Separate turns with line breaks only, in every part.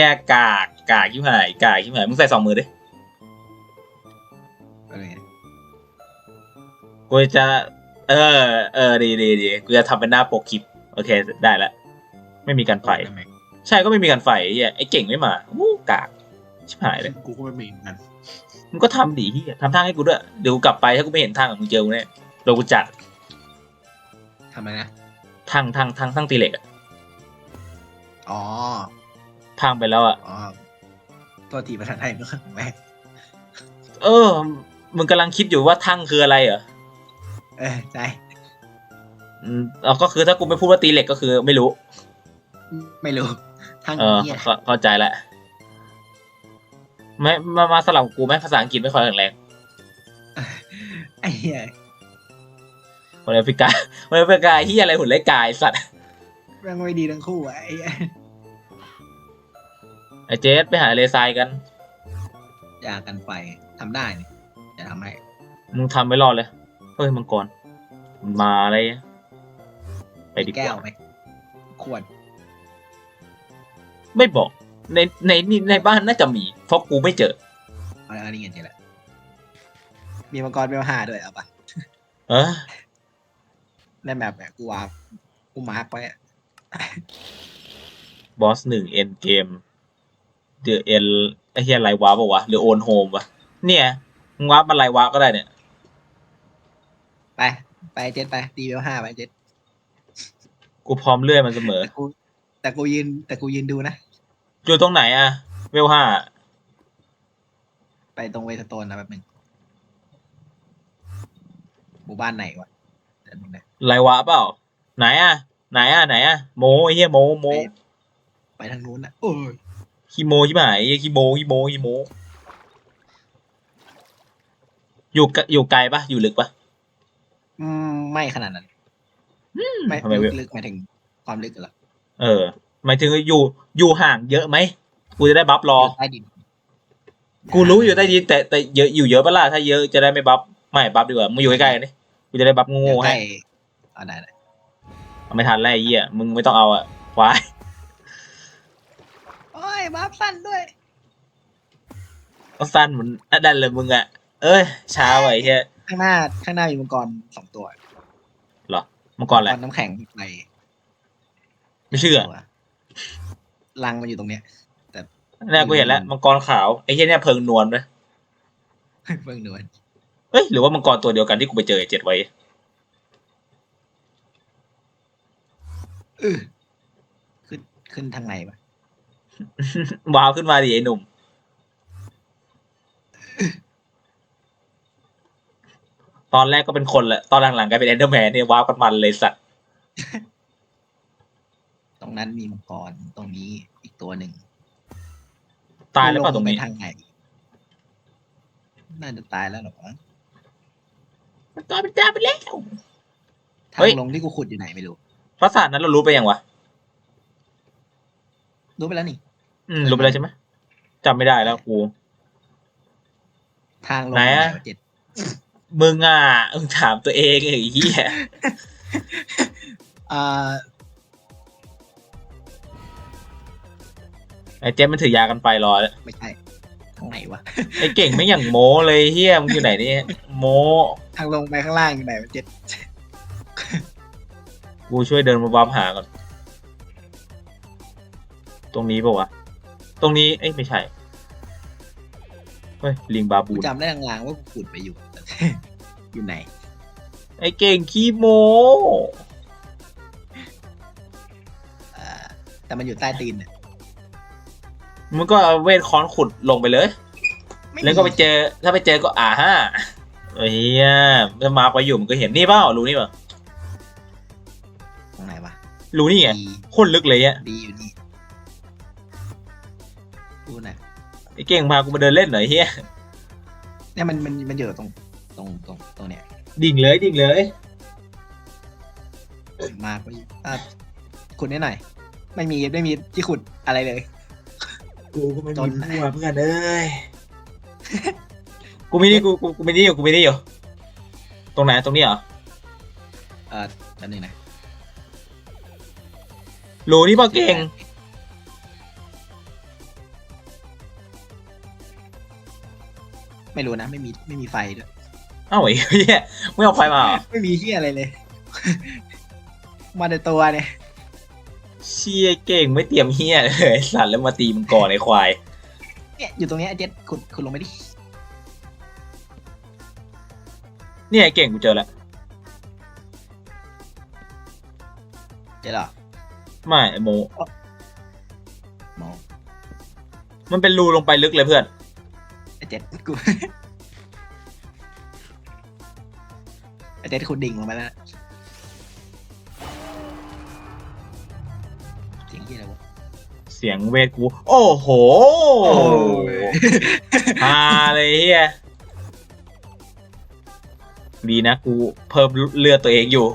แกกากกากชิบหายกากชิบหายมึงใส่สองมือดิ
อะไร
กูจะ เออ เออดีดีดีกูจะทำเป็นหน้าปกคลิป โอเคได้แล้วไม่มีการไฟ
ทำไม
ใช่ก็ไม่มีการไฟไอ้เหี้ยไอ้เก่งไม่มาอู้กากชิบหายเลย
กูก็ไม่มีเหมือนกัน
มึงก็ทำดีที่ทำทางให้กูด้วยเดี๋ยวกูกลับไปถ้ากูไม่เห็นทางมึงเจอกูแน่โดนกูจัด
ทำไมนะ
ทางทางทางทางตีเหล็กอะ
อ๋อ
พังไปแล้วอะ
อ๋อตัวทีภาษาไทยก็แม่ง
เออ มึงกำลังคิดอยู่ว่าทั้งคืออะไรเหรอ
เออใช่
อืมเอาก็คือถ้ากูไม่พูดว่าตีเหล็กก็คือไม่รู้
ไม่รู้ทั้ง
เออ
เนี่ย
เข้าเข้าใจแล้วไม่มามาสลับกับกูไหมภาษาอังกฤษไม่ค่อยแข็งแรง
ไอ้เหี้ย
คนแอฟริกาคนแอฟริกาที่อะไรหุ่นไร้กายสัตว์
แม่งไม่ดีทั้งคู่อะไอ้เหี้ย
ไอเจสไปหาเลทรายกัน
ยากันไฟทำได้นี่จะทำให้
มึงทำไว้รอเลย เฮ้ยมังกรมันมาอะไรอะไปดีก
แก้ว
ว่า
ไหมขวด
ไม่บอก ในในนี่ในบ้านน่าจะมี เพราะกูไม่เจอ
เอาอันนี้เงินจริงแหละมีมังกรเบลห้าด้วยเอาปะ
เออ
ในแมปเนี่ยกูวาร์ปกูมาร์กไว้อะ
บอสหนึ่งเอ็นเกม เดอะเอ็นไอเฮียไรวะปะวะหรือโอนโฮมวะเนี่ยมึงวะมันไรวะก็ได้เนี่ย
ไป ไปเจ็ดไปตีเบลห้าไปเจ็ด
กูพร้อมเลื่อยมันเสมอ
แต่กูแต่กูยืนแต่กูยืนดูนะ
อยู่ตรงไหนอะเวลห้า
ไปตรงเวสโตนนะแป๊บหนึงหมู่บ้านไหนวะเดี๋ยวมึงนะ
ไรวะเปล่า ไหนอะไหนอะไหนอะโมไอเฮียโมโม
ไปไปทางนู้นนะโอ้ย
คีโมใช่ไหมไอ้เหี้ยคีโมคีโมคีโม อยู่กะอยู่ไกลปะอยู่ลึกปะ
อืมไม่ขนาดนั้น ไม่
ทำไมเว้ย
ลึกหมายถึงความลึกเหรอ
เออ หมายถึงอยู่อยู่ห่างเยอะไหม กูจะได้บัฟรอ
ยู่ใต้ดิน
กูรู้อยู่ใต้ดินแต่แต่เยอะอยู่เยอะปะล่ะถ้าเยอะจะได้ไม่บัฟไม่บัฟดีกว่ามึงอยู่ใกล้ๆกันดิกูจะได้บัฟ
อยู่
โง่ๆ
ใก
ให้
ล้เอาได้ได้
เอาไม่ทันแล้วไอ้เหี้ยมึงไม่ต้องเอาอะควาย
โอ้ยบัฟสั้นด้วย
ก็สั้นเหมือนอันดันเลยมึงอะเอ้ยช้าว่ะไอ้เหี้ย
ข้างหน้าข้างหน้ามีมังกรสองตัว
เหรอมังกรอะไร
มังกรน้ำแข็งไป
ไม่เชื่อ
ตัวรังมันอยู่ตรงเนี้ย
เนี่ยกูเห็นแล้วมังกรขาวไอ้เหี้ยเนี่ยเพิงนวลเลย
เบิ่งดูมัน
เอ้ยหรือว่ามังกรตัวเดียวกันที่กูไปเจอไอ้เจ็ดไว้
เออขึ้นขึ้นทางไหนวะ
ว้าวขึ้นมาดิไอ้หนุ่ม ตอนแรกก็เป็นคนแหละตอนหลังๆกลายเป็นแอนเดอร์แมนเนี่ยว้าวกันมันเลยสัตว์
ตรงนั้นมีมังกรตรงนี้อีกตัวหนึ่ง
ตายแล้วเปล่าตรงนี้
ไปทางไหนน่าจะตายแล้วหรอวะ
มันตายเป็นจ้าไปแล้ว
ทา
เฮ้ย
งลงที่กูขุดอยู่ไหนไม่รู้
ภาษาทนั้นเรารู้ไปยังวะ
รู้ไปแล้วนี่
อืมรู้ไปแล้วใช่ไหมจำไม่ได้แล้วกู
ทางลง
ไหนอะ
วเจ็ด
มึงอะมึงถามตัวเองไอ้เหี้ย
อ่า
ไอ้เจ๊มันถือยากันไปรอแล้ว
ไม่ใช่ทางไหนวะ
ไอ้เก่งไม่อย่างโมเลยเฮียมึงอยู่ไหนเนี่ยโม
ทางลงไปข้างล่างอยู่ไหนวะเจ็ด
กูช่วยเดินมาบัมหาก่อน ตรงนี้ปะวะ ตรงนี้เอ้ยไม่ใช่เฮ้ยลิงบาบู
กู
น
จำได้ลางๆว่ากูขุดไปอยู่ อยู่ไหน
ไอ้เก่งขี้โม
อ่า แต่มันอยู่ใต้ตีนเนี่ย
มึงก็เอาเวทค้อนขุดลงไปเลย
ม่
แล้วก็ไป
มี
เจอ ถ้าไปเจอก็อ่าฮ่าเฮียถ้ามาร์คไว้อยู่มันก็เห็นนี่เปล่ารู้นี่เปล่า
ตรงไหนวะ
รู้นี่ไง
ดี
โคตรลึกเลยอะ
ดีอยู่นี่ดู
ไอ้เก่งพากูมาเดินเล่นหน่อยเฮีย
เนี่ยมันมันมันอยู่ตรงตรงตรงตรงเนี้ย
ดิ่งเลยดิ่งเลย
มากไปอะขุดนิดหน่อยไม่มีไม่มีที่ขุดอะไรเลย
กูก็ไม่
จ
มี
น
พัวเพื่อนเอ้ยกูมีนี่กูกูกูมีนี่อยู่กูมีนี่อยู่ตรงไหนตรงนี้เหรอ
เออแป๊บนึงนะ
รู้นี่ป่ะเก่ง
ไม่รู้นะ ไม่มีไม่มีไฟด้วย
เอ้าไอ้เหี้ยไม่เอาไฟมาเหรอ
ไม่มีเฮียอะไรเลย มาแต่ตัวเนี่ย
เชี่ยเก่งไม่เตรียมเหี้ยเลยไอ้สัตว์แล้วมาตีมังกรไอ้ควาย
เนี่ยอยู่ตรงเนี้ยไอ้เจ็ดขุดขุดลงไปดิ
เนี่ยไอ้เก่งกูเจอแล้ว
เจ็ดเหรอ
ไม่ไอ้โม
มอง
มันเป็นรูลงไปลึกเลยเพื่อน
ไอ้ เจ็ดกูไอ้เจ็ดขุดดิ่งลงไปแล้วเสียงเฮียอะไรวะ
เสียงเวทกู โอ้โหฮาเลยเฮียดีนะกูเพิ่มเลือดตัวเองอยู่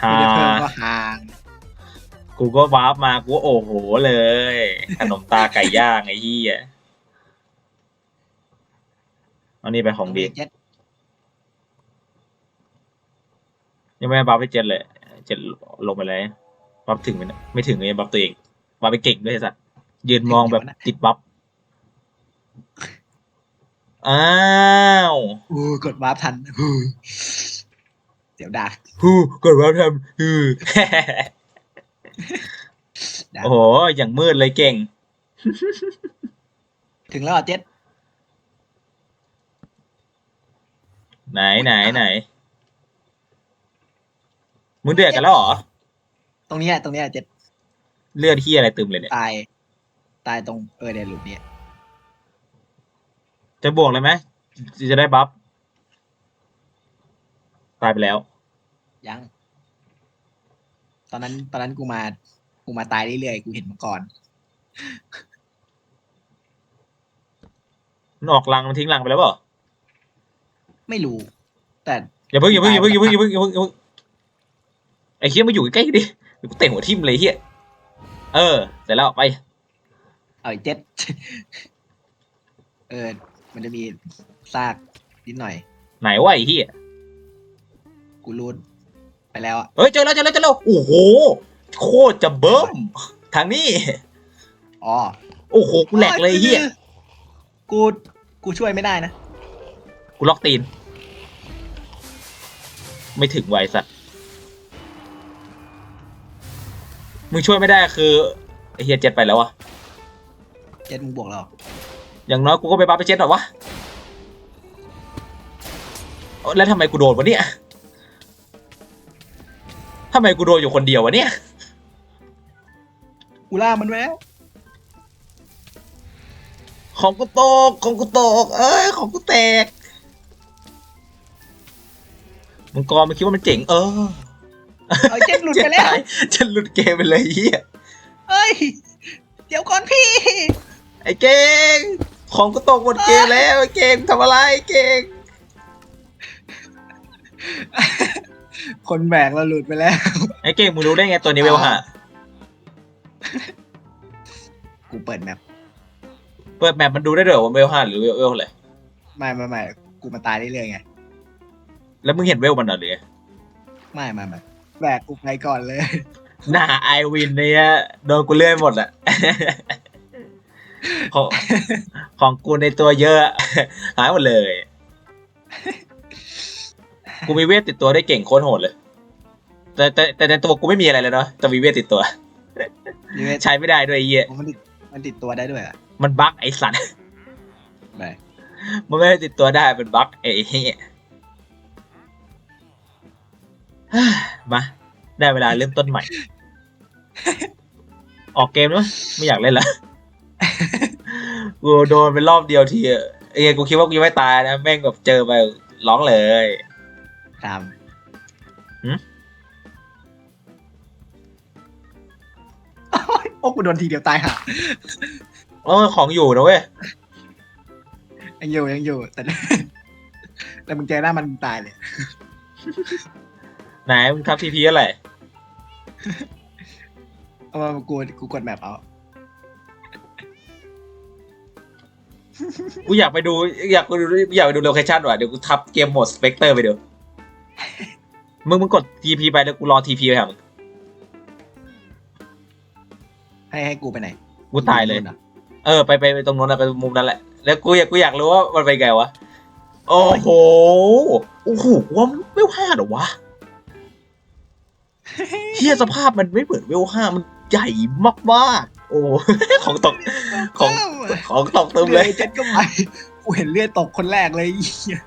ฮา
ไม่ได้เพิ่มก็ห่าง
กูก็วาร์ปมากูโอ้โหเลย ขนมตาไก่ย่างไอ้เหี้ย อันนี้ไปของดี
เจ็ด
ยังไม่ได้บัฟไปเจ็ดเลย เจ็ดลงไปเลยบัฟถึงไหมเนี่ยไม่ถึงเลยบัฟตัวเองบัฟไปเก่งด้วยไอ้สัตว์ยืนมองแบบติดบัฟอ้าว
อู้กดวาร์ปทันอู้เดี๋ยวด่า
ฮู้กดบัฟทำฮู้
ด่า
โอ้โห อย่างมืดเลยเก่ง
ถึงแล้วเหรอเจ็ด
ไหนไหนไหนมึงเดือดกันแล้วเหรอ
ตรงเนี้ยตรงเนี้ยเจ็ด
เลือดที่อะไรตึมเลยเนี่ย
ตาย ตายตรงเออเดี๋ยวหลุดเนี่ย
จะบวกเลยไหมจะได้บัฟตายไปแล้ว
ยัง ตอนนั้น ตอนนั้นกูมา กูมาตายเรื่อยๆ กูเห็นมาก่อน
มันออกรังมันทิ้งรังไปแล้วเปล่า
ไม่รู้ แต่
อย่าเพิ่งอย่าเพิ่งอย่าเพิ่งอย่าเพิ่งอย่าเพิ่งอย่าเพิ่งอย่าเพิ่งไอ้เฮียมาอยู่ใกล้ๆดิเดี๋ยวกูเตะหัวทิ่มเลยเฮียเออ เสร็จแล้วไป
เอาไอ้เจ็ด เออ มันจะมีซากนิดหน่อย
ไหนวะไอ้เฮีย
กูรูดไปแล้วอะ
เฮ้ยเจอแล้วเจอแล้วเจอแล้วโอ้โหโคตรจะเบิ้มทางนี้
อ๋อ
โอ้โหกูแหลกเลยไอ้เฮีย
กูกูช่วยไม่ได้นะ
กูล็อกตีน ไม่ถึงไวะไอ้สัตว์มึงช่วยไม่ได้คือไอ้เฮียเจ็ดไปแล้วอะ
เจ็ดมึงบวกเรา
อย่างน้อยกูก็ไปบัฟไปเจ็ดหรอวะเอ้าแล้วทำไมกูโดนวะเนี่ยทำไมกูโดนอยู่คนเดียววะเนี่ย
กูล่ามันไว้แล้ว
ของกูตก ของกูตก เอ้ย ของกูแตก มังกรมันคิดว่ามันเจ๋งเออ
เอาไอ้เจ็ดหลุดไปแล้ว
เจ็ตายจะหลุดเกมไปเลยเฮีย
เฮ้ย เดี๋ยวก่อนพี่
ไอ้เก่งของกูตกหมดเกมแล้วไอ้เก่งทำอะไรไอ้เก่ง
คนแบกเราหลุดไปแล้ว
ไอ้เก่งมึงรู้ได้ไงตัวนี้เวลห้า
กูเปิดแมป
เปิดแมปมันดูได้ด้วยเหรอว่าเวลห้าหรือเวลเวลอะไร
ไม่ไม่ไม่กูมาตายเรื่อยๆไง
แล้วมึงเห็นเวลมันเหรอหรือไง
ไม่ไม่ไม่แบกกูไปก่อนเลย
หน้าไอวินเนี่ยโดนกูเลื่อยหมดอะของของกูในตัวเยอะ หายหมดเลย กูมีเวทติดตัวได้เก่งโคตรโหดเลย แต่แต่แต่ในตัวกูไม่มีอะไรเลยเนาะแต่มีเวทติดตัว
นี่เว้ย
ใช้ไม่ได้ด้วยไอ้เหี้ย
มันติดมันติดตัวได้ด้วยอะ
มันบั๊กไอ้สัตว์
ไป
มันไม่ได้ติดตัวได้มันบั๊กไอ้เหี้ย มาได้เวลาเริ่มต้นใหม่ ออกเกมแล้วไม่อยากเล่นละกูโดนเป็นรอบเดียวทีอะเอ้ยกูคิดว่ากูยังไม่ตายนะแม่งแบบเจอไปร้องเลย
ตาม
หืม
โอ้ยโอ้กูโดนทีเดียวตายห่า
เออของอยู่นะเว้ย
ยังอยู่ยังอยู่แต่แต่มึงเจอหน้ามันตายเลย
ไหนมึงทับทีพีอะไร
เอามากูกูกดแมปเอา
กูอยากไปดูอยากไปดูอยากไปดูโลเคชั่นว่ะเดี๋ยวกูทับเกมโหมดสเปกเตอร์ไปดูมึงมึงกดทีพีไปเดี๋ยวกูรอทีพีไปหามึง
ให้ให้กูไปไหน
กูตายเลย
นู่นหรอ
เออไปไปไปตรงนู้นนะไปมุมนั้นแหละ แล้วกูอยากกูอยากรู้ว่ามันเป็นไงวะ โอ้โห โอ้โหว่ามันเวลห้าเหรอวะ เฮียสภาพมันไม่เหมือนเวลห้ามันใหญ่มากๆโอ้ของตกของของตกเติมเลย
เจ็ดก็ไปกูเห็นเลือดตกคนแรกเลยไอ้เหี้ย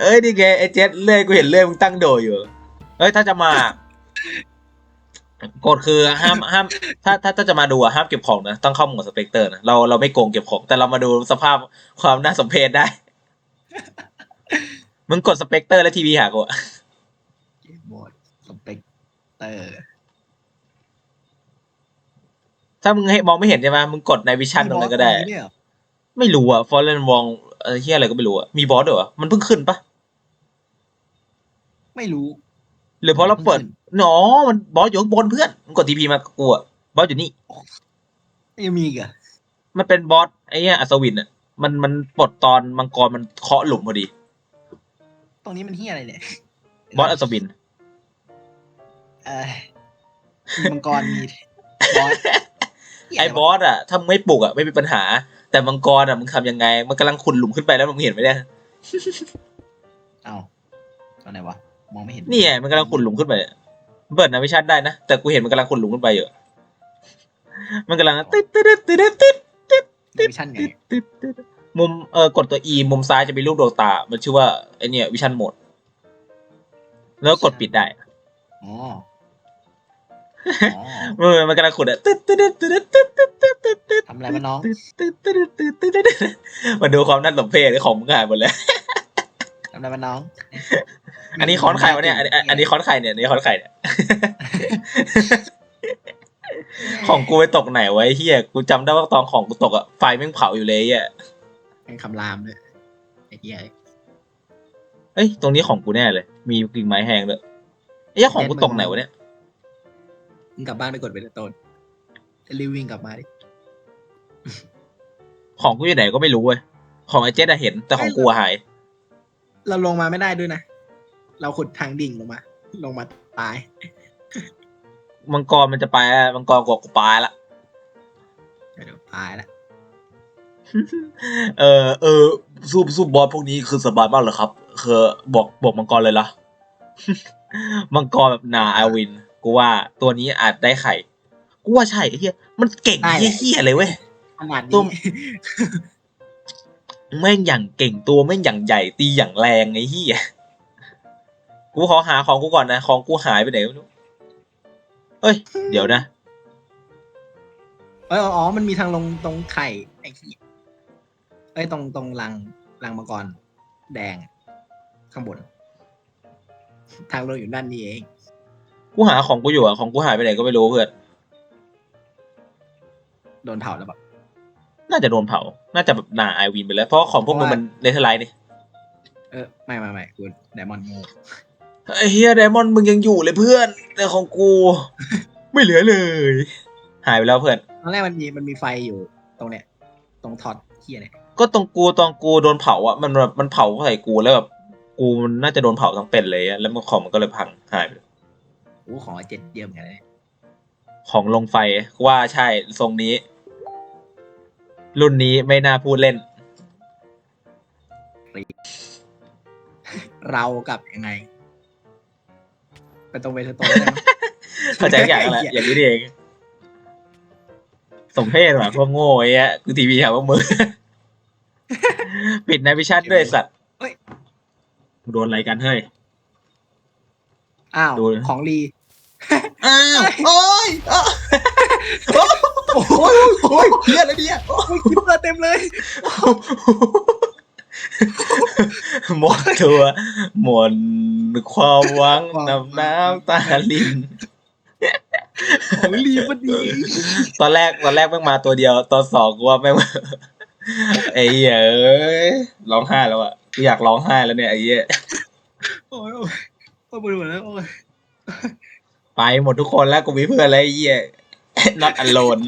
เอ้ยนี่ไงไอ้เจ็ดเลื่อยกูเห็นเลื่อยมึงตั้งโดยอยู่เฮ้ยถ้าจะมากฎคือห้ามห้าม ถ้าถ้าถ้าจะมาดูอะห้ามเก็บของนะต้องเข้าโหมดสเปกเตอร์นะเราเราไม่โกงเก็บของ แต่เรามาดูสภาพความน่าสมเพชได้ มึงกดสเปกเตอร์แล้วทีวีหากูอะ
เกมโหมดสเปก เตอร์
ถ้ามึงให้มองไม่เห็นใช่ไหมมึงกดในวิชั่นตรงนั้นก็ได้
มีบอสตรงนี้เนี่ยเหรอ
ไม่รู้อะฟอร์เรนวองเออเฮียอะไรก็ไม่รู้อะมีบอสด้วยวะมันเพิ่งขึ้นปะ
ไม่รู้
หรือเพราะเราเปิดหนอมันบอสอยู่ข้างบนเพื่อนมึงกดทีพีมากับกูอะบอสอยู่นี่
ยังมีอีกเหรอ
มันเป็นบอสไอ้เนี้ยอัศวินอะมันมันปลดตอนมังกรมันเคาะหลุมพอดี
ตรงนี้มันเฮียอะไรเนี่ย
บอสอัศวิน
เออมีมังกรมีบอสเหี้ย
ไอ้ะ
รวะ
บอสอะถ้ามึงไม่ปลุกอะไม่มีปัญหา แต่มังกรอะมึงทำยังไง มันกำลังขุดหลุมขึ้นไปแล้วมึงเห็นไหมเนี่ย
เอ้าตอนไหนวะมองไม่เห็น
นี่ไงมันกำลังขุดหลุมขึ้นไปเนี่ยเปิดนะวิชั่นได้นะแต่กูเห็นมันกำลังขุดหลุมขึ้นไปอยู่มันกำลังตึ๊ดตึ๊ดตึ๊ดตึ๊ดตึ๊ด
วิชั่นไง
ตึ๊ดตึ๊ดตึ๊ดมุมเออกดตัว E มุมซ้ายจะมีรูปดวงตา มันชื่อว่าไอเนี่ยวิชั่นโหมด แล้วกดปิดได้
อ๋อ อ๋อ
เออมันกำลังขุดอะตึ๊ดตึ๊ดตึ๊ดตึ๊ดตึ๊ดตึ๊ดตึ๊ดตึ๊ด
ทำอะไรวะน้อง
ตึ๊ดตึ๊ดตึ๊ดตึ๊ดตึ๊ดตึ๊ดมาดูความน่าสมเพชของมึงหายหมดเลย
ทำอะไรวะน้อง
อันนี้ค้อนไข่วะเนี่ยอันนี้อันนี้ค้อนไข่เนี่ยอันนี้ค้อนไข่เนี่ยของกูไปตกไหนไวะไอ้เฮียกูจำได้ว่าตอนของกูตกอะไฟแม่งเผาอยู่เลยอะ
เป็นคำรามเลยไอ้เหี้ย
เอ้ยตรงนี้ของกูแน่เลย มีกิ่งไม้แห้งด้วยไอ้เหี้ยของกูตกไหนวะเนี่ย
มึงกลับบ้านไปกดเวลาต้นรีบวิ่งกลับมาดิ
ของกูอยู่ไหนก็ไม่รู้เว้ย ของไอ้เจ๊อะเห็น แต่ของกูอะหาย
เราลงมาไม่ได้ด้วยนะ เราขุดทางดิ่งลงมา ลงมาตาย
มังกรมันจะไปแล้วมังกรกว่ากูไปละ
เดี๋ยวตายละ
เออเออสู้สู้บอสพวกนี้คือสบายมากเลยครับ คือบอกบอกมังกรเลยละมังกรแบบนาอาวิน กูว่าตัวนี้อาจได้ไข่ กูว่าใช่ไอ้เฮียมันเก่งเฮี้ยๆเลยเว้ย
ขนาด
ตุ้
นี้
มแม่งอย่างเก่งตัวแม่งอย่างใหญ่ตีอย่างแรงไอ้เฮียกูขอหาของกูก่อนนะของกูหายไปไหนไม่รู้เอ้ย เดี๋ยวนะ
เอออ๋อ มันมีทางลงตรงไข่ไอ้เหี้ยเอ้ยตรงตรงรังรังมังกรแดงอะข้างบน ทางลงอยู่ด้านนี้เอง
กูหาของกูอยู่อะของกูหายไปไหนก็ไม่รู้เพื่อน
โดนเผาแล้วแบบ
น่าจะโดนเผา น่าจะแบบหนาไอวินไปแล้ว เพราะของพวกมึงมันเลเทอร์ไลท์นี่
เออไม่ไม่ไม่กูไดมอนด์งู
ไอ้เฮียไดมอนด์มึงยังอยู่เลยเพื่อน แต่ของกู ไม่เหลือเลย หายไปแล้วเพื่อน
ตอนแรกมันมีมันมีไฟอยู่ตรงเนี้ย ตรงท็อตเฮียเนี่ย
ก็ตรงกูตอนกูโดนเผาอะมันแบบมันเผาใส่กูแล้วแบบกูมันน่าจะโดนเผาทั้งเป็นเลยอะแล้วมันของมันก็เลยพังหายไป
โอ้ของไอ้เจ็ดเยี่ยมกันเลย
ของลงไฟว่าใช่ทรงนี้ รุ่นนี้ไม่น่าพูดเล่น
เรากับยังไงไปตรงเวทโตได้ไหม
เข้าใจทุกอย่างแล้วแหละอย่างนี้นี่เอง สมเพศว่ะพวกโง่ไอ้เงี้ยกูทีวีหาว่ามือปิดในวิชั่นด้วยไอ้สัตว์มึงโดนอะไรกันเฮ้ย
อ้าว
ดูนะ
ของรี
อ้าวโอ้ยอ้าวโอ้ยโอ้ยเฮียอะไรเนี่ย
โอ้ยคิปเปอร์เต็มเลย
หมดตัวหมดความหวังนำน้ำตาลิน
ของรีพอดี
ตอนแรกตอนแรกแม่งมาตัวเดียว ตอนสองกูว่าแม่งไอ้เหี้ยเอ้ยร้องไห้แล้วอะกูอยากร้องไห้แล้วเนี่ยไอ้เหี้ย
โอ้ยโอ้ยโอ้ยปวดหัวแล้วโอ้ย
ไป หมดทุกคนแล้วกูมีเพื่อนแล้วไอ้เหี้ย not alone